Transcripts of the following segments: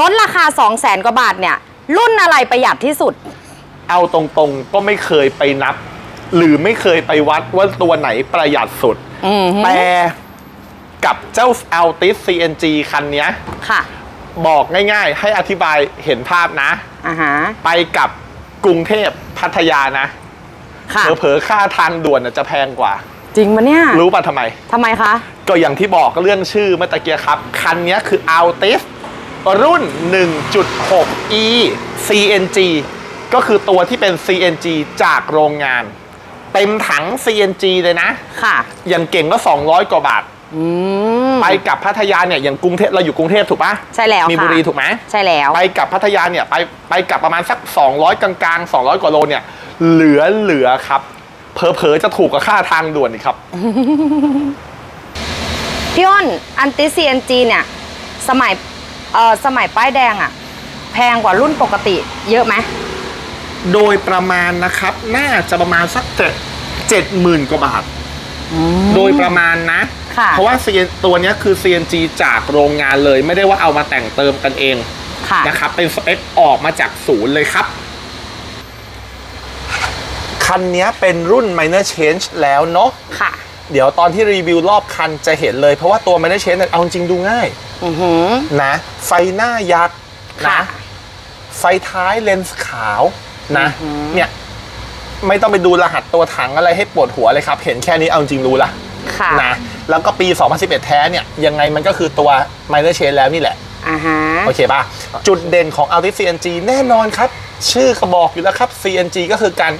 ลดราคา 2 0 0แสนกว่าบาทเนี่ย รุ่นอะไรประหยัดที่สุด เอาตรงๆก็ไม่เคยไปนับ หรือไม่เคยไปวัดว่าตัวไหนประหยัดสุด อืมฮึแต่กับเจ้า Altis CNG คันเนี้ย ค่ะบอกง่ายๆ ให้อธิบายเห็นภาพนะ อ่าฮะไปกับกรุงเทพพัทยานะ ค่ะ เผลอๆค่าทางด่วนน่ะจะแพงกว่า จริงปะเนี่ยรู้ป่ะทำไม ทำไมคะ ก็อย่างที่บอกเรื่องชื่อเมื่อตะเกียครับ คันนี้คือ Altis รุ่น 1.6e CNG ก็คือตัวที่เป็น CNG จากโรงงาน เต็มถัง CNG เลยนะ ค่ะ อย่างเก่งก็ 200 กว่าบาทอืมไปกับพัทยาเนี่ยอย่างกรุงเทพเราอยู่กรุงเทพถูกปะใช่แล้วมีค่ะบุรีถูกไหมใช่แล้วไปกับพัทยาเนี่ยไปไปกับประมาณสัก 200 กลางๆ 200 กว่าโลเนี่ย เหลือเหลือครับเผลอๆจะถูกกว่าค่าทางด่วนอีกครับพี่อ้นอันติ CNG เนี่ย สมัย เอ่อสมัยป้ายแดงอะแพงกว่ารุ่นปกติ เยอะไหมโดยประมาณนะครับ น่าจะประมาณสักเจ็ดเจ็ดหมื่นกว่าบาทโดยประมาณนะ ค่ะ เพราะว่า CN ตัวเนี้ยคือ CNG จากโรงงานเลย ไม่ได้ว่าเอามาแต่งเติมกันเองค่ะ นะครับ เป็นสเปคออกมาจากศูนย์เลยครับ คันเนี้ยเป็นรุ่น minor change แล้วเนาะ ค่ะ เดี๋ยวตอนที่รีวิวรอบคันจะเห็นเลย เพราะว่าตัว minor change เนี่ยเอาจริงๆดูง่าย อือหือ นะ ไฟหน้ายักษ์ค่ะนะไฟท้ายเลนส์ขาวนะอือหือ เนี่ย ไม่ต้องไปดูรหัสตัวถังอะไรให้ปวดหัวเลยครับ เห็นแค่นี้เอาจริงรู้ละค่ะนะแล้วก็ปี 2011 แท้เนี่ย ยังไงมันก็คือตัว minor change แล้วนี่แหละ อ่าฮะ โอเคป่ะ จุดเด่นของ Altis CNG แน่นอนครับ ชื่อก็บอกอยู่แล้วครับ CNG ก็คือการ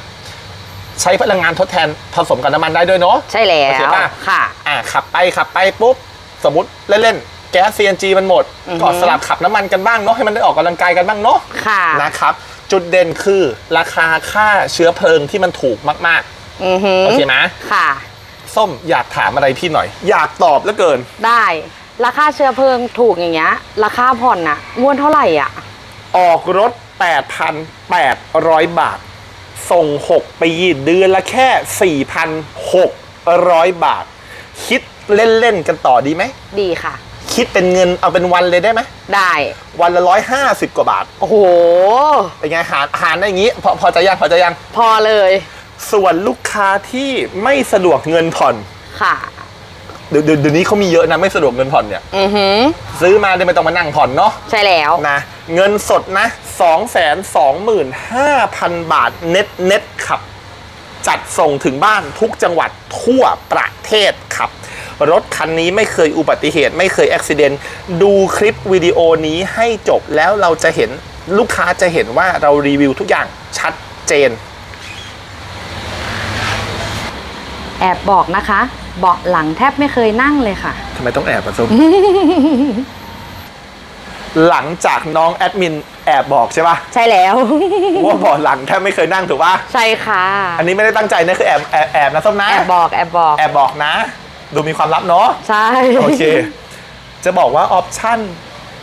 ใช้พลังงานทดแทนผสมกับน้ำมันได้ด้วยเนาะ ใช่แล้โอเควป่ะค่ะอ่าขับไปขับไปปุ๊บ สมมติเล่นๆ แก๊ส CNG มันหมด อือฮึ ก็สลับขับน้ำมันกันบ้างเนาะให้มันได้ออกกำลังกายกันบ้างเนาะ ค่ะ นะครับ จุดเด่นคือราคาค่าเชื้อเพลิงที่มันถูกมากอือหือๆโอเคไหมค่ะ ส้มอยากถามอะไรพี่หน่อย อยากตอบเหลือเกิน ได้ ราคาเชื้อเพลิงถูกอย่างเงี้ย ราคาผ่อนน่ะงวดเท่าไหร่อะ ออกรถ 8,800 บาท ส่ง 6 ปี เดือนละแค่ 4,600 บาท คิดเล่น ๆ กันต่อดีไหม ดีค่ะ คิดเป็นเงินเอาเป็นวันเลยได้ไหมได้ วันละ150กว่าบาทโอ้โห เป็นไงหารหารได้อย่างงี้ พอพอจะยังพอจะยัง พอเลยส่วนลูกค้าที่ไม่สะดวกเงินผ่อนค่ะ เดี๋ยวเดี๋ยวเดี๋ยวนี้เขามีเยอะนะไม่สะดวกเงินผ่อนเนี่ย อือหือ ซื้อมาเดี๋ยวไม่ต้องมานั่งผ่อนเนาะใช่แล้ว นะเงินสดนะ2 2 5 0 0 0บาทเน็ตเน็ตครับ จัดส่งถึงบ้านทุกจังหวัดทั่วประเทศครับ รถคันนี้ไม่เคยอุบัติเหตุ ไม่เคยอุบิเหตุดูคลิปวิดีโอนี้ให้จบแล้วเราจะเห็นลูกค้าจะเห็นว่าเรารีวิวทุกอย่างชัดเจน แอบบอกนะคะ เบาะหลังแทบไม่เคยนั่งเลยค่ะ ทำไมต้องแอบอะส้ม หลังจากน้องแอดมินแอบบอกใช่ปะใช่แล้ว ว่าเบาะหลังแทบไม่เคยนั่งถูกปะใช่ค่ะ อันนี้ไม่ได้ตั้งใจนะคือแอบแอบแอบนะส้มนะ แอบบอกแอบบอก แอบบอกนะ ดูมีความลับเนาะใช่ โอเค จะบอกว่าออปชั่น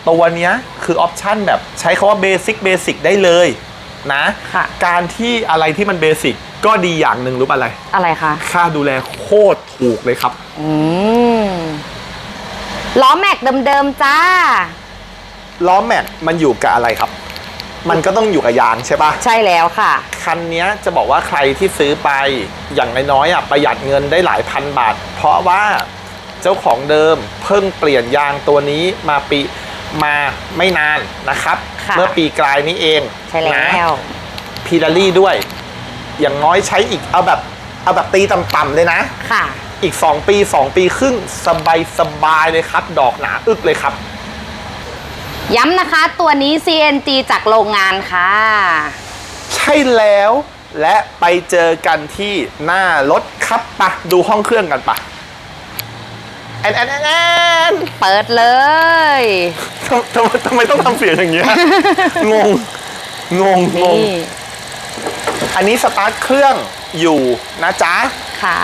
ตัวเนี้ยคือออปชั่นแบบใช้คาว่าเบสิกเบสิกได้เลยนะค่ะ การที่อะไรที่มันเบสิกก็ดีอย่างหนึ่งรู้ป่ะอะไร อะไรคะค่าดูแลโคตรถูกเลยครับ อืมล้อแม็กเดิมๆจ้า ล้อแม็กมันอยู่กับอะไรครับ มันก็ต้องอยู่กับยางใช่ปะใช่แล้วค่ะ คันเนี้ยจะบอกว่าใครที่ซื้อไปอย่างน้อยๆอะประหยัดเงินได้หลายพันบาท เพราะว่าเจ้าของเดิมเพิ่งเปลี่ยนยางตัวนี้มาปีมาไม่นานนะครับค่ะเมื่อปีกลายนี้เองใช่แล้นะวพีลารี่ด้วย อย่างน้อยใช้อีกเอาแบบเอาแบบตีต่ำๆเลยนะ ค่ะ อีก 2 ปี 2 ปีครึ่งสบายสบายๆเลยครับ ดอกหนาอึกเลยครับ ย้ำนะคะตัวนี้ CNG จากโรงงานค่ะ ใช่แล้วและไปเจอกันที่หน้ารถครับปะดูห้องเครื่องกันปะแอนแอนแอนแอนเปิดเลยทำทำไมทำไมต้องทำเสียงอย่างเงี้ย งง งง งง นี่อันนี้สตาร์ทเครื่องอยู่นะจ๊ะ ค่ะ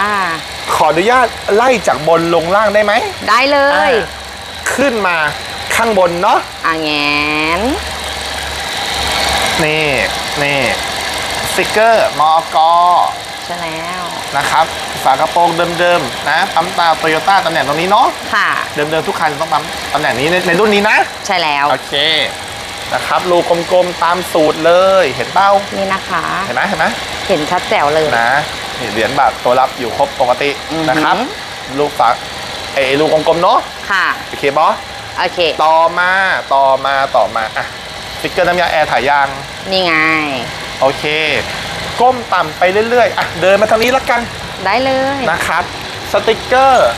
ขออนุญาตไล่จากบนลงล่างได้ไหมได้เลย อ่าขึ้นมา ข้างบนเนาะอะแงนนี่นี่สติกเกอร์มอกใช่แล้วนะครับฝากระโปรงเดิมๆนะปั๊มตาโตโยต้าตำแหน่งตรงนี้เนาะค่ะเดิมๆทุกคันต้องปั๊มตำแหน่งนี้ในในรุ่นนี้นะ ใช่แล้วโอเคนะครับรูกลมๆตามสูตรเลยเห็นเป้านี่นะคะ เห็นไหมเห็นไหมเห็นชัดแจ๋วเลยนะนี่เหรียญบาทตัวรับอยู่ครบปกติอือหือนะครับ ลูกฝากไอ้ลูกกลมๆเนาะค่ะโอเคบอส โอเค ต่อมาต่อมาต่อมาอะสติ๊กเกอร์น้ำยาแอร์ถ่ายยาง นี่ไง โอเค ก้มต่ำไปเรื่อยๆอะเดินมาทางนี้แล้วกันได้เลยนะครับ สติกเกอร์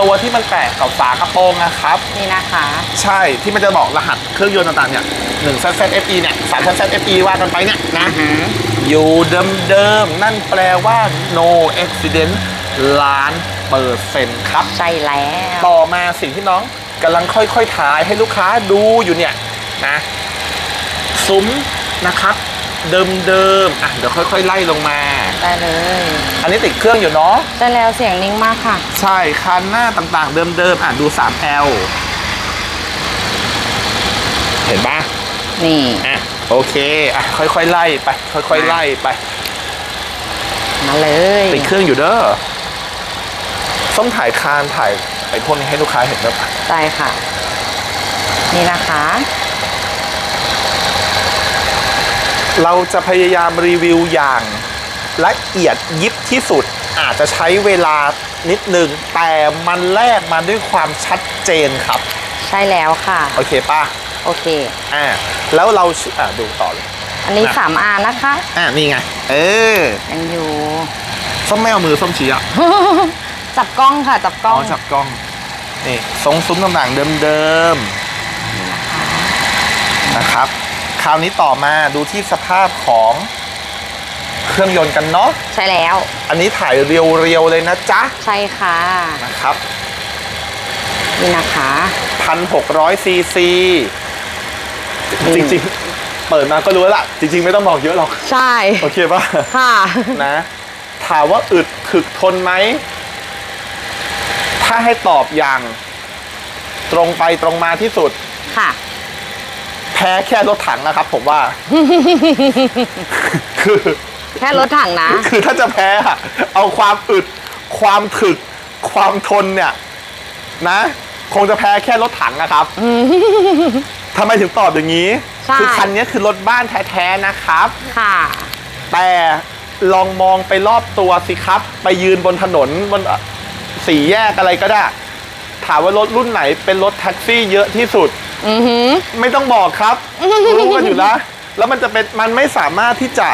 ตัวที่มันแปะกับฝากระโปรงนะครับ นี่นะคะ ใช่ที่มันจะบอกรหัสเครื่องยนต์ต่างๆเนี่ยหนึ่ง ZZFE เนี่ยสาม ZZFE ว่ากันไปเนี่ยนะอ่าฮะอยู่เดิมๆ นั่นแปลว่า no accident ล้านเปอร์เซ็นต์ครับ ใช่แล้ว ต่อมาสิ่งที่น้อง กำลังค่อยๆถ่ายให้ลูกค้าดูอยู่เนี่ยนะซุ้มนะครับเดิมๆอะเดี๋ยวค่อยๆ ไล่ลงมา ได้เลย อันนี้ติดเครื่องอยู่เนาะใช่แล้วเสียงนิ่งมากค่ะ ใช่คันหน้าต่างๆ เดิมๆอะดู 3L เห็นปะนี่อะโอเคอะค่อยๆ ไล่ไป ค่อยๆ ไล่ไป มาเลย ติดเครื่องอยู่เด้อส้มถ่ายคานถ่ายไอ้พวกนี้ให้ลูกค้าเห็นด้วยปะได้ค่ะ นี่นะคะ เราจะพยายามรีวิวอย่างละเอียดยิบที่สุดอาจจะใช้เวลานิดนึง แต่มันแลกมาด้วยความชัดเจนครับ ใช่แล้วค่ะ โอเคป่ะ โอเค อ่า แล้วเราอ่าดูต่อเลย อันนี้นะ3 R นะคะ อ่านี่ไง เออยังอยู่ส้มไม่เอามือส้มชี้อะจับกล้องค่ะ จับกล้องจับกล้อง นี่ทรงซุ้มต่างๆเดิมๆนะครับ คราวนี้ต่อมาดูที่สภาพของเครื่องยนต์กันเนาะใช่แล้ว อันนี้ถ่ายเรียวๆเลยนะจ๊ะ ใช่ค่ะนะครับนี่นะคะ1,600ซีซีอืมจริงๆ เปิดมาก็รู้แล้วล่ะ จริง ๆ ไม่ต้องบอกเยอะหรอก ใช่ โอเคป่ะ ค่ะ นะ ถามว่าอึดถึกทนไหม ถ้าให้ตอบอย่าง ตรงไปตรงมาที่สุด ค่ะ แพ้แค่รถถังนะครับ ผมว่า คือแค่รถถังนะ คือถ้าจะแพ้อะเอาความอึด ความถึก ความทนเนี่ย นะ คงจะแพ้แค่รถถังนะครับทำไมถึงตอบอย่างนี้ใช่คือคันนี้คือรถบ้านแท้ๆนะครับ ค่ะ แต่ลองมองไปรอบตัวสิครับ ไปยืนบนถนนบน สี่แยกอะไรก็ได้ ถามว่ารถรุ่นไหนเป็นรถแท็กซี่เยอะที่สุด อือหือ ไม่ต้องบอกครับรู้กันอยู่แล้วแล้วมันจะเป็นมันไม่สามารถที่จะ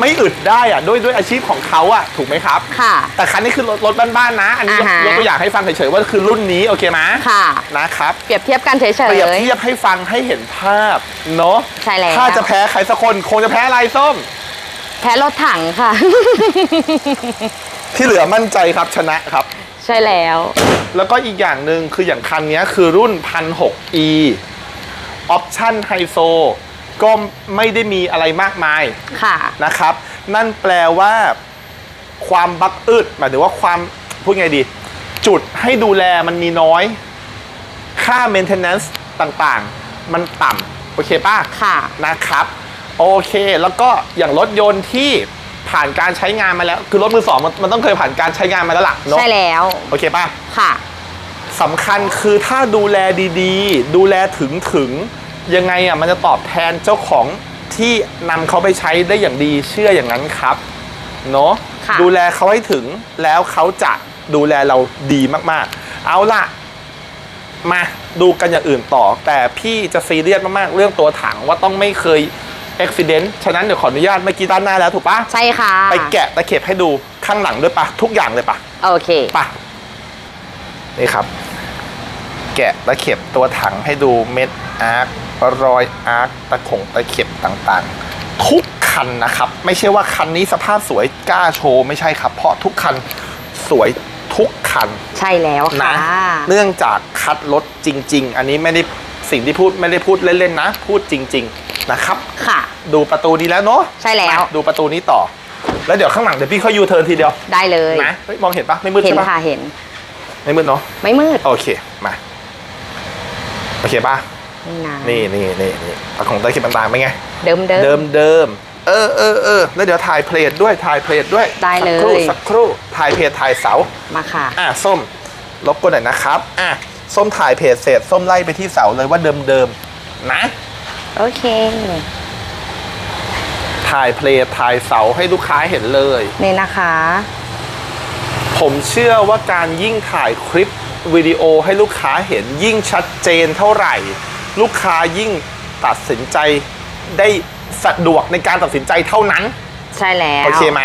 ไม่อึดได้อะด้วยด้วยอาชีพของเขาอะถูกไหมครับ ค่ะ แต่คันนี้คือรถรถบ้านๆนะ อันนี้ยกอ่าฮะ ยกตัวอย่างให้ฟังเฉยๆว่าคือรุ่นนี้โอเคไหมค่ะ นะครับ เปรียบเทียบกันเฉยเปรียบเทียบให้ฟังให้เห็นภาพเนาะใช่แล้ว ถ้าจะแพ้ใครสักคนคงจะแพ้อะไรส้มๆแพ้รถถังค่ะ ที่เหลือมั่นใจครับชนะครับ ใช่แล้ว แล้วก็อีกอย่างหนึ่งคืออย่างคันนี้คือรุ่น 1006e ออปชั่นไฮโซก็ไม่ได้มีอะไรมากมายค่ะนะครับ นั่นแปลว่า ความบักอึดหมายถึงว่าความพูดไงดี จุดให้ดูแลมันมีน้อย ค่า maintenance ต่างๆ มันต่ำโอเคป่ะค่ะนะครับ โอเค แล้วก็อย่างรถยนต์ที่ ผ่านการใช้งานมาแล้ว คือรถมือสองมันมันต้องเคยผ่านการใช้งานมาแล้วล่ะเนาะใช่แล้ว โอเคป่ะค่ะสำคัญคือถ้าดูแลดีๆ ดูแลถึงถึงยังไงอะมันจะตอบแทนเจ้าของที่นำเขาไปใช้ได้อย่างดีเชื่ออย่างนั้นครับเนาะค่ะดูแลเขาให้ถึงแล้วเขาจะดูแลเราดีมากๆ เอาล่ะ มาดูกันอย่างอื่นต่อ แต่พี่จะซีเรียสมากๆ เรื่องตัวถังว่าต้องไม่เคย อุบิเหตุฉะนั้นเดี๋ยวขออนุญาตเมื่อกี้ด้านหน้าแล้วถูกปะใช่ค่ะ ไปแกะตะเข็บให้ดูข้างหลังด้วยปะทุกอย่างเลยปะโอเคปะนี่ครับ แกะตะเข็บตัวถังให้ดูเม็ดอาร์ครอยอาร์คตะขงตะเข็บต่างๆ ทุกคันนะครับ ไม่ใช่ว่าคันนี้สภาพสวยกล้าโชว์ไม่ใช่ครับ เพราะทุกคันสวยทุกคัน ใช่แล้วนะค่ะเนื่องจากคัดรถจริง ๆ อันนี้ไม่ได้สิ่งที่พูดไม่ได้พูดเล่นๆนะ พูดจริง ๆ นะครับ ค่ะ ดูประตูนี้แล้วเนาะใช่แล้ว มาดูประตูนี้ต่อ แล้วเดี๋ยวข้างหลังเดี๋ยวพี่เขายูเทิร์นทีเดียวได้เลยนะเฮ้ยมองเห็นปะไม่มืดเห็นใช่ปะค่ะเห็น ไม่มืดเนาะไม่มืดโอเคมาโอเคป่ะนี่นะนี่นี่นี่นี่ตะของตะเข็บต่างๆเป็นไง เดิมเดิมเดิมเดิมเออเออเออแล้วเดี๋ยวถ่ายเพลทด้วยถ่ายเพลทด้วยได้เลย สักครู่สักครู่ถ่ายเพจถ่ายเสามาค่ะ อะส้มลบกวนหน่อยนะครับ อะส้มถ่ายเพจเสร็จส้มไล่ไปที่เสาเลยว่าเดิมๆนะ โอเค ถ่ายเพลทถ่ายเสาให้ลูกค้าเห็นเลย นี่นะคะ ผมเชื่อว่าการยิ่งถ่ายคลิปวิดีโอให้ลูกค้าเห็นยิ่งชัดเจนเท่าไหร่ ลูกค้ายิ่งตัดสินใจได้สะดวกในการตัดสินใจเท่านั้น ใช่แล้ว โอเคไหม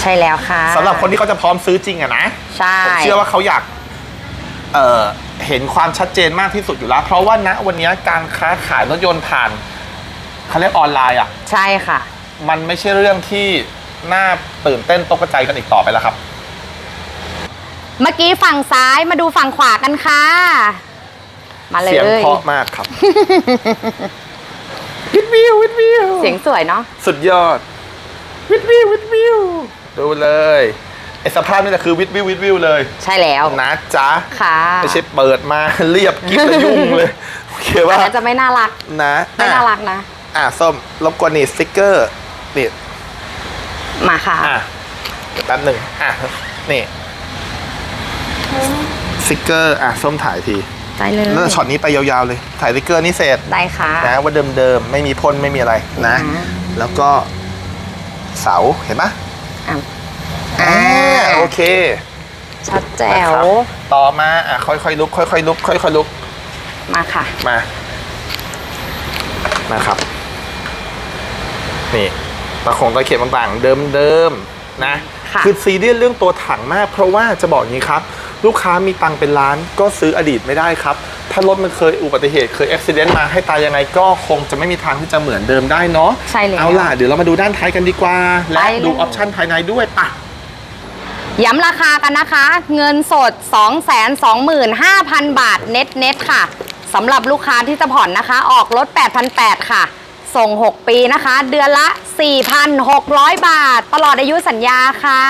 ใช่แล้วค่ะสำหรับคนที่เขาจะพร้อมซื้อจริงอะนะ ใช่ ผมเชื่อว่าเขาอยาก เอ่อเห็นความชัดเจนมากที่สุดอยู่แล้ว เพราะว่าณวันนี้การค้าขายรถยนต์ผ่านเขาเรียกออนไลน์อะใช่ค่ะ มันไม่ใช่เรื่องที่น่าตื่นเต้นตกใจกันอีกต่อไปแล้วครับ เมื่อกี้ฝั่งซ้ายมาดูฝั่งขวากันค่ะ มาเลยเสียงเพราะมากครับ วิดวิววิดวิวเสียงสวยเนาะ สุดยอด วิดวิววิดวิวดูเลย ไอสภาพนี่แหละคือวิดวิววิดวิวเลยใช่แล้วนะจ๊ะค่ะไม่ใช่เปิดมาเรียบกิ๊บแล้วยุ่งเลยโอเคอันว่านั้นจะไม่น่ารักนะไม่น่ารักนะ อะส้มรบกวนนี่สติ๊กเกอร์นี่มาค่ะอะเดี๋ยวแป๊บหนึ่งอะนี่สติ๊กเกอร์อะส้มถ่ายทีได้เลยแล้วช็อตนี้ไปยาวๆเลย ถ่ายสติ๊กเกอร์นี่เสร็จได้ค่ะนะว่าเดิมๆไม่มีพ่นไม่มีอะไรนะอ่าแล้วก็เสาเห็นไหมอะอ่า โอเค ชัดแจ๋นะคว รับต่อมาอะค่อยๆลุกค่อยๆลุกค่อยๆลุกมาค่ะ มานะครับ นี่ตะขงตะเข็บต่างๆ เดิมๆนะค่ะ อซีเรียสเรื่องตัวถังมาก เพราะว่าจะบอกอย่างนี้ครับ ลูกค้ามีตังค์เป็นล้านก็ซื้ออดีตไม่ได้ครับ ถ้ารถมันเคยอุบัติเหตุเคยอุบิเหตุมาให้ตายยังไงก็คงจะไม่มีทางที่จะเหมือนเดิมได้เนาะใช่แล้วเอาล่ะเดี๋ยวเรามาดูด้านท้ายกันดีกว่า และไปเลย ดูออปชั่นภายในด้วยปะ ย้ำราคากันนะคะ เงินสด 225,000 บาทเน็ตเน็ตค่ะสำหรับลูกค้าที่จะผ่อนนะคะ ออกรถ8,800 ค่ะ ส่ง 6 ปีนะคะ เดือนละ 4,600 บาท ตลอดอายุสัญญาค่ะ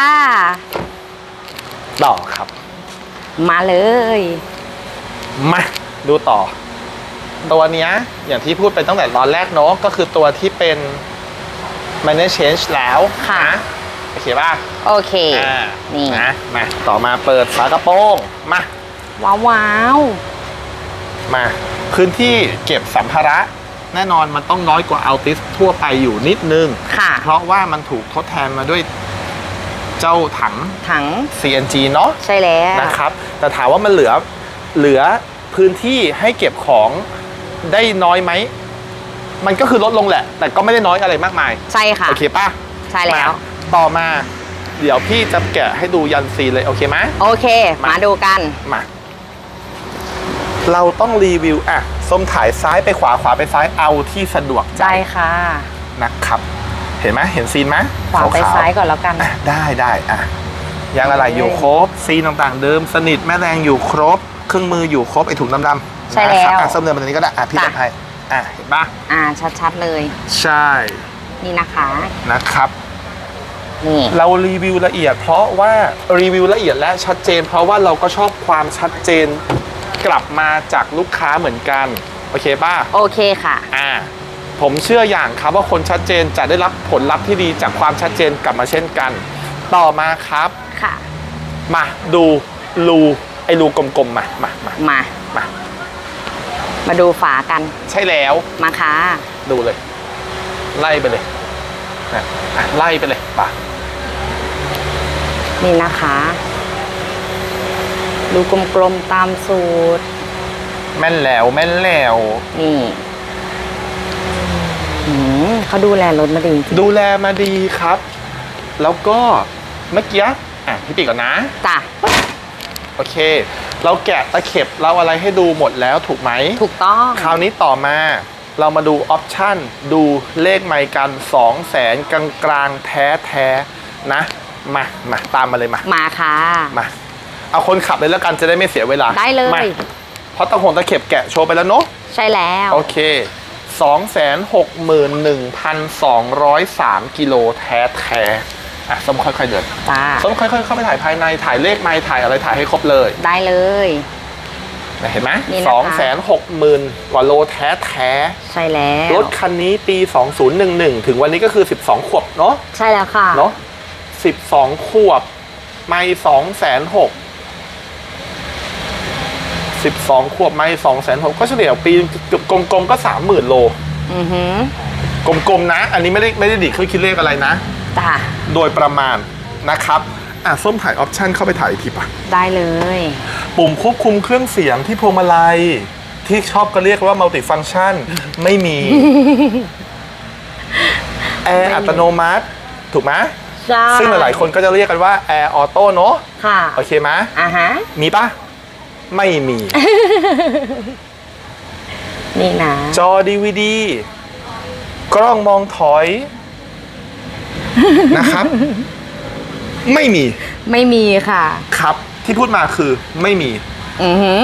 ต่อครับ มาเลย มาดูต่อ ตัวเนี้ยอย่างที่พูดไปตั้งแต่ตอนแรกเนาะก็คือตัวที่เป็น manage change แล้วค่ะ น โอเคป่ะโอเค อ่านี่ นะมาต่อมาเปิดฝากระโปรงมาว้าวว้าวมาพื้นที่เก็บสัมภาระแน่นอนมันต้องน้อยกว่าอัลติสทั่วไปอยู่นิดนึง ค่ะ เพราะว่ามันถูกทดแทนมาด้วยเจ้าถัง ถัง CNG เนาะ ใช่แล้วนะครับ แต่ถามว่ามันเหลือเหลือพื้นที่ให้เก็บของได้น้อยไหม มันก็คือลดลงแหละ แต่ก็ไม่ได้น้อยอะไรมากมาย ใช่ค่ะ โอเคป่ะใช่แล้ว มา ต่อมา เดี๋ยวพี่จะแกะให้ดูยันซีเลยโอเคไหม โอเค มา มาดูกัน มา เราต้องรีวิวอะส้มถ่ายซ้ายไปขวาขวาไปซ้ายเอาที่สะดวกใจได้ค่ะ นะครับ เห็นไหมเห็นซีนไหมขวาไปวๆซ้ายก่อนแล้วกัน อะได้ได้อะยางอะไรอยู่ครบ ซีนต่างๆ เดิม สนิทแม่แรงอยู่ครบ เครื่องมืออยู่ครบไอถุงดำๆใช่แล้วนะครับอะส้มเดินมาตรงนี้ก็ได้อะพี่จ้ะจัดให้อะเห็นปะอ่า ชัดๆเลย ใช่ นี่นะคะ นะครับ นี่ เรารีวิวละเอียด เพราะว่ารีวิวละเอียดและชัดเจน เพราะว่าเราก็ชอบความชัดเจน กลับมาจากลูกค้าเหมือนกัน โอเคป่ะโอเคค่ะ อ่า ผมเชื่ออย่างครับว่าคนชัดเจนจะได้รับผลลัพธ์ที่ดีจากความชัดเจนกลับมาเช่นกัน ต่อมาครับ ค่ะ มาดูรูไอ้รูกลมๆมามามามา มา มาดูฝากัน ใช่แล้ว มาค่ะ ดูเลย ไล่ไปเลยนะอะไล่ไปเลยป่ะ นี่นะคะ ดูกลมๆตามสูตร แม่นแล้วแม่นแล้ว นี่หืมเขาดูแลรถมาดีจริงดูแลมาดีครับ แล้วก็เมื่อกี้อะพี่ปีก่อนนะ ๆจ้ะโอเค เราแกะตะเข็บเราอะไรให้ดูหมดแล้วถูกไหม ถูกต้อง คราวนี้ต่อมาเรามาดูออปชั่นดูเลขไมค์กัน 2 0 0แสนกลางกลางๆแท้แท้ๆนะ มามาตามมาเลยมามาค่ะ มาเอาคนขับเลยแล้วกันจะได้ไม่เสียเวลาได้เลย มาเพราะตะหงตะเข็บแกะโชว์ไปแล้วเนาะใช่แล้ว โอเค 261,203 กิโลแท้แท้ๆอะส้มค่อยๆเดินจ้าส้มค่อยๆเข้าไปถ่ายภายในถ่ายเลขไมค์ถ่ายอะไรถ่ายให้ครบเลย ได้เลยเห็นไหมนี่นะคะสองแสนหกหมื่นกว่าโลแท้แท้ใช่แล้วๆรถคันนี้ปี 2011 ถึงวันนี้ก็คือ 12 ขวบเนาะใช่แล้วค่ะเนาะ 12 ขวบ ไม่สองแสนหกสิบสองขวบไม่สองแสนหกก็เฉลี่ยปีเกือบกลมๆก็สามหมื่นโลอือหือกลมๆนะ อันนี้ไม่ได้ไม่ได้ดิเครื่องคิดเลขอะไรนะ จ้ะโดยประมาณนะครับ อะ ส้มถ่ายออปชันเข้าไปถ่ายอีกทีปะได้เลย ปุ่มควบคุมเครื่องเสียงที่พวงมาลัย ที่ชอบก็เรียกว่ามัลติฟัง c t ชันไม่มี แอร์อัตโนมัติ ถูกไหม ใช่ ซึ่งหลายๆคนก็จะเรียกกันว่าแอร์ออโต้เนอะค่ะโอเคไหมอ่าฮะ มีปะไม่มี นี่นะ จอ DVD กล้องมองถอย นะครับ ไม่มีไม่มีค่ะ ครับที่พูดมาคือไม่มี อือหือ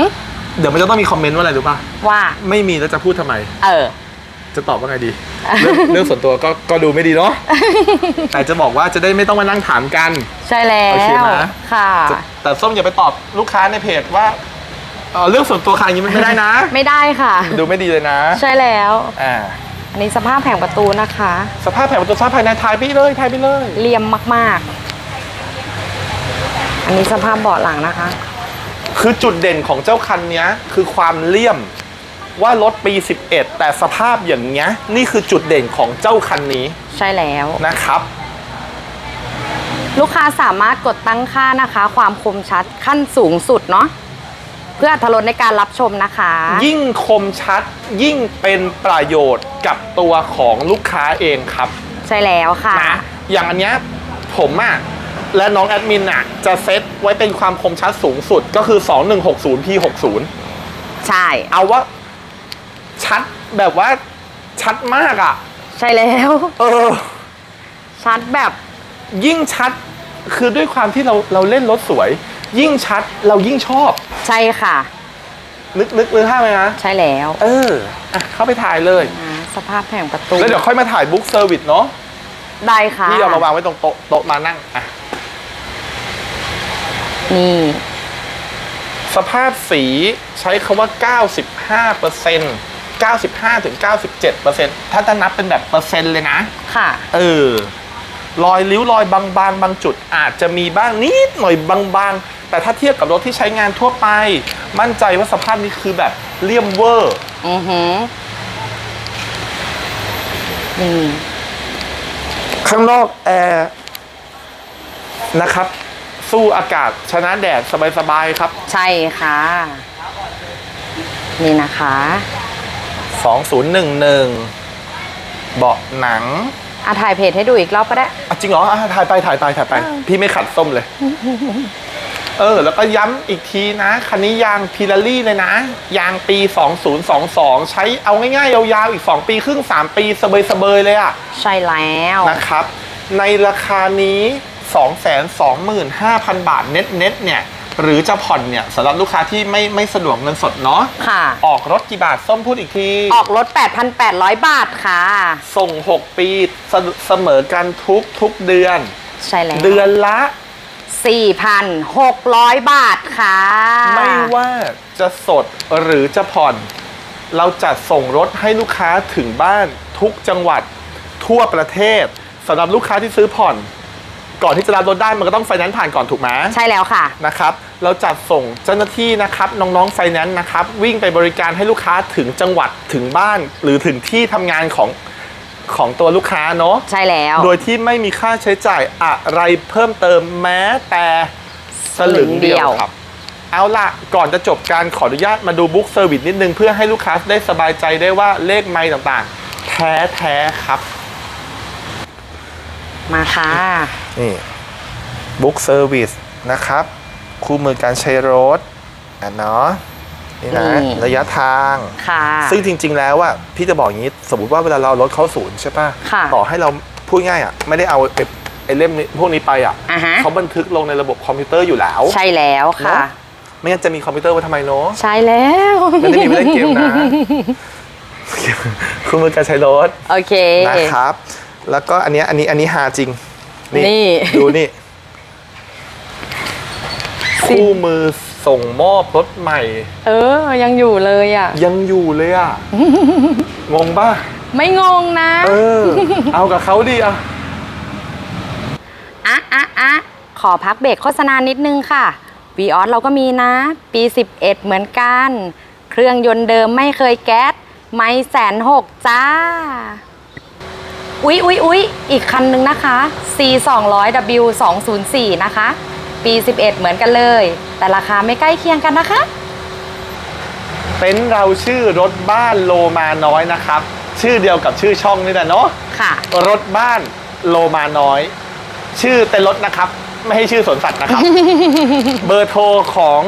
เดี๋ยวมันจะต้องมีคอมเมนต์ว่าอะไรรู้ป่ะ ว่า ไม่มีแล้วจะพูดทำไม เออ จะตอบว่าไงดี เรื่องเรื่องส่วนตัวก็ก็ดูไม่ดีเนาะแต่จะบอกว่าจะได้ไม่ต้องมานั่งถามกัน ใช่แล้วโอเคนะ ค่ะจะแต่ส้มอย่าไปตอบลูกค้าในเพจว่าเอ่อเรื่องส่วนตัวค่ะอย่างนี้มันไม่ได้นะ ไม่ได้ค่ะ ดูไม่ดีเลยนะใช่แล้ว อ่าอันนี้สภาพแผงประตูนะคะ สภาพแผงประตูซ้ายภายในถ่ายไปเลยถ่ายไปเลย เรียมมากๆ อันนี้สภาพเบาะหลังนะคะ คือจุดเด่นของเจ้าคันเนี้ย คือความเลี่ยม ว่ารถปี 11 แต่สภาพอย่างเงี้ยนี่คือจุดเด่นของเจ้าคันนี้ใช่แล้ว นะครับ ลูกค้าสามารถกดตั้งค่านะคะ ความคมชัดขั้นสูงสุดเนาะเพื่ออรรถรสในการรับชมนะคะ ยิ่งคมชัดยิ่งเป็นประโยชน์กับตัวของลูกค้าเองครับใช่แล้วค่ะ นะอย่างอันเนี้ยผมอะและน้องแอดมินอะจะเซตไว้เป็นความคมชัดสูงสุดก็คือ 2160 p60 ใช่ เอาว่า ชัดแบบว่าชัดมากอะใช่แล้ว เออ ชัดแบบ ยิ่งชัดคือด้วยความที่เราเราเล่นรถสวย ยิ่งชัดเรายิ่งชอบ ใช่ค่ะ นึกนึกนึกภาพไหมนะใช่แล้วเอออะเข้าไปถ่ายเลย อ่าสภาพแผงประตูแล้วเดี๋ยวค่อยมาถ่ายบุ๊กเซอร์วิสเนาะได้ค่ะที่เอามาวางไว้ตรงโต๊ะโต๊ะมานั่งอะนี่ สภาพสีใช้คำว่า 95เปอร์เซ็นต์ 95ถึง97เปอร์เซ็นต์ถ้าจะนับเป็นแบบเปอร์เซ็นต์เลยนะ ค่ะ เออ รอยริ้วรอยบางๆ บางจุดอาจจะมีบ้างนิดหน่อยบางๆ แต่ถ้าเทียบกับรถที่ใช้งานทั่วไป มั่นใจว่าสภาพนี้คือแบบเลี่ยมเวอร์ อือหือนี่ ข้างนอกแอร์นะครับ สู้อากาศชนะแดดสบายๆครับ ใช่ค่ะ นี่นะคะ 2011 เบาะหนังอะถ่ายเพจให้ดูอีกรอบก็ได้ อะจริงเหรออะถ่ายไปถ่ายไปถ่ายไป พี่ไม่ขัดส้มเลย เออ แล้วก็ย้ำอีกทีนะ คันนี้ยางพิลารี่เลยนะ ยางปี 2022 ใช้เอาง่ายๆ ยาวๆ อีก 2 ปีครึ่ง 3 ปีเสบยๆเลยอะใช่แล้วนะครับ ในราคานี้ 225,000 บาทเน็ตเน็ตๆเนี่ย หรือจะผ่อนเนี่ยสำหรับลูกค้าที่ไม่ไม่สะดวกเงินสดเนาะค่ะ ออกรถกี่บาทส้มพูดอีกที ออกรถ 8,800 บาทค่ะ ส่ง 6 ปีเสเสมอกันทุกทุกเดือน ใช่แล้วเดือนละ 4,600 บาทค่ะ ไม่ว่าจะสดหรือจะผ่อน เราจัดส่งรถให้ลูกค้าถึงบ้านทุกจังหวัดทั่วประเทศสำหรับลูกค้าที่ซื้อผ่อน ก่อนที่จะรับรถได้มันก็ต้องไฟแนนซ์ผ่านก่อนถูกไหมใช่แล้วค่ะ นะครับ เราจัดส่งเจ้าหน้าที่นะครับน้องๆไฟแนนซ์นะครับวิ่งไปบริการให้ลูกค้าถึงจังหวัดถึงบ้าน หรือถึงที่ทำงานของของตัวลูกค้าเนาะ ใช่แล้ว โดยที่ไม่มีค่าใช้จ่ายอะไรเพิ่มเติมแม้แต่สลึงเดียวครับ เอาล่ะ ก่อนจะจบการขออนุญาตมาดูบุ๊กเซอร์วิสนิดนึง เพื่อให้ลูกค้าได้สบายใจได้ว่าเลขไม้ต่างๆ แท้แท้ๆครับ มาค่ะนี่บุ๊กเซอร์วิสนะครับ คู่มือการใช้รถอะเนาะนี่นะนี่ระยะทางค่ะซึ่งจริง ๆ แล้วอะพี่จะบอกอย่างนี้ สมมติว่าเวลาเราเอารถเข้าศูนย์ใช่ปะค่ะ ต่อให้เราพูดง่ายอะไม่ได้เอาไอ้ไอ้เล่มนี้พวกนี้ไปอะอ่าฮะเขาบันทึกลงในระบบคอมพิวเตอร์อยู่แล้ว ใช่แล้วค่ะเนอะไม่งั้นจะมีคอมพิวเตอร์ไว้ทำไมเนาะ ใช่แล้วไม่ได้มีไว้เล่นเกมนะคู่มือการใช้รถ โอเค นะครับ แล้วก็อันเนี้ยอันนี้อันนี้ฮาจริง นี่ ดูนี่คู่มือส่งมอบรถใหม่ เออ ยังอยู่เลยอะ ยังอยู่เลยอะ งงป่ะ ไม่งงนะ เออ เอากับเขาดีอะอะอะอะขอพักเบรกโฆษณานิดนึงค่ะ v ีออสเราก็มีนะ ปี 11 เหมือนกัน เครื่องยนต์เดิมไม่เคยแก๊ส ไม่แสนหกจ้า อุ๊ยอุ๊ยอุ๊ยอีกคันนึงนะคะ C 2 0 0 W 2 0 4นะคะ ปี 11 เหมือนกันเลย แต่ราคาไม่ใกล้เคียงกันนะคะ เต็นท์เราชื่อรถบ้านโลมาน้อยนะครับ ชื่อเดียวกับชื่อช่องนี่แหละเนาะค่ะ รถบ้านโลมาน้อย ชื่อเต็นท์รถนะครับ ไม่ให้ชื่อสวนสัตว์นะครับ เบอร์โทรของ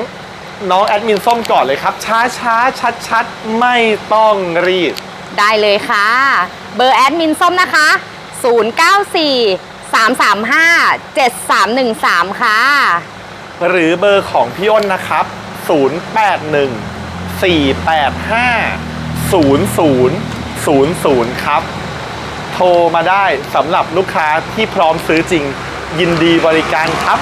น้องแอดมินส้มก่อนเลยครับ ช้าช้าชัดชัดๆไม่ต้องรีบ ได้เลยค่ะ เบอร์แอดมินส้มนะคะ 094 335 7313 ค่ะ หรือเบอร์ของพี่อ้นนะครับ 081 485 0000 ครับ โทรมาได้สำหรับลูกค้าที่พร้อมซื้อจริง ยินดีบริการครับ